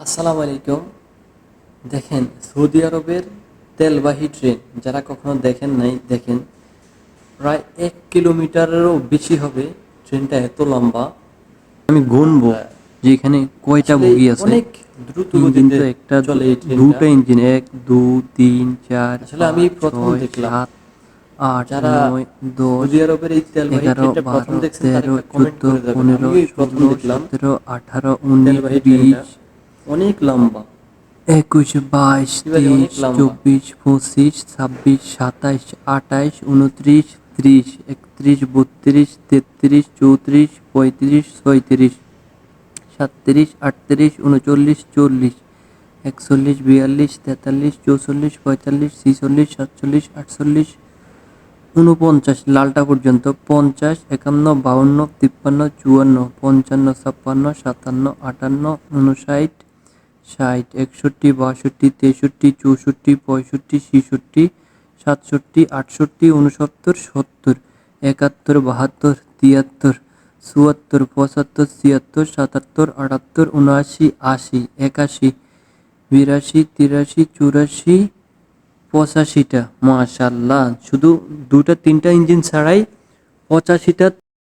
আসসালামু আলাইকুম। দেখেন সৌদি আরবের তেলবাহী ট্রেন যারা কখনো দেখেন নাই দেখেন প্রায় এক কিলোমিটারেরও বেশি হবে ট্রেনটা এত লম্বা। আমি গুনবো যে এখানে কয়টা বগি আছে। অনেক দ্রুত গতিতে একটা চলে দুটো ইঞ্জিন এক দু তিন চার আসলে আমি প্রথম দেখলাম। আট যারা সৌদি আরবের এই তেলবাহী ট্রেনটা প্রথম দেখছেন তারা কমেন্ট করে পনেরো আমি প্রথম দেখলাম। সতেরো আঠারো উনিশ তেলবাহী ট্রেনটা। বিশ অনেক লম্বা। একুশ বাইশ তেইশ চব্বিশ পঁচিশ ছাব্বিশ সাতাইশ আঠাইশ উনত্রিশ ত্রিশ একত্রিশ বত্রিশ তেত্রিশ চৌত্রিশ পঁয়ত্রিশ ছয়ত্রিশ সাতত্রিশ আটত্রিশ উনচল্লিশ চল্লিশ একচল্লিশ বিয়াল্লিশ তেতাল্লিশ চৌচল্লিশ পঁয়তাল্লিশ ছিচল্লিশ সাতচল্লিশ আটচল্লিশ উনপঞ্চাশ লালটা পর্যন্ত পঞ্চাশ একান্ন বাউন্ন তিপ্পান্ন চুয়ান্ন পঞ্চান্ন ছাপ্পান্ন সাতান্ন আটান্ন উনষাট ষাট, একষট্টি, বাষট্টি, তেষট্টি, চৌষট্টি, পঁয়ষট্টি, ছেষট্টি, সাতষট্টি, আটষট্টি উনসত্তর সত্তর, একাত্তর, বাহাত্তর, তিয়াত্তর, চুয়াত্তর, পঁচাত্তর, ছিয়াত্তর, সাতাত্তর, আটাত্তর, উনআশি, আশি, একাশি, বিরাশি, তিরাশি, চুরাশি, পঁচাশিটা। মাশাল্লাহ, শুধু দুটা তিনটা ইঞ্জিন ছাড়াই পঁচাশিটা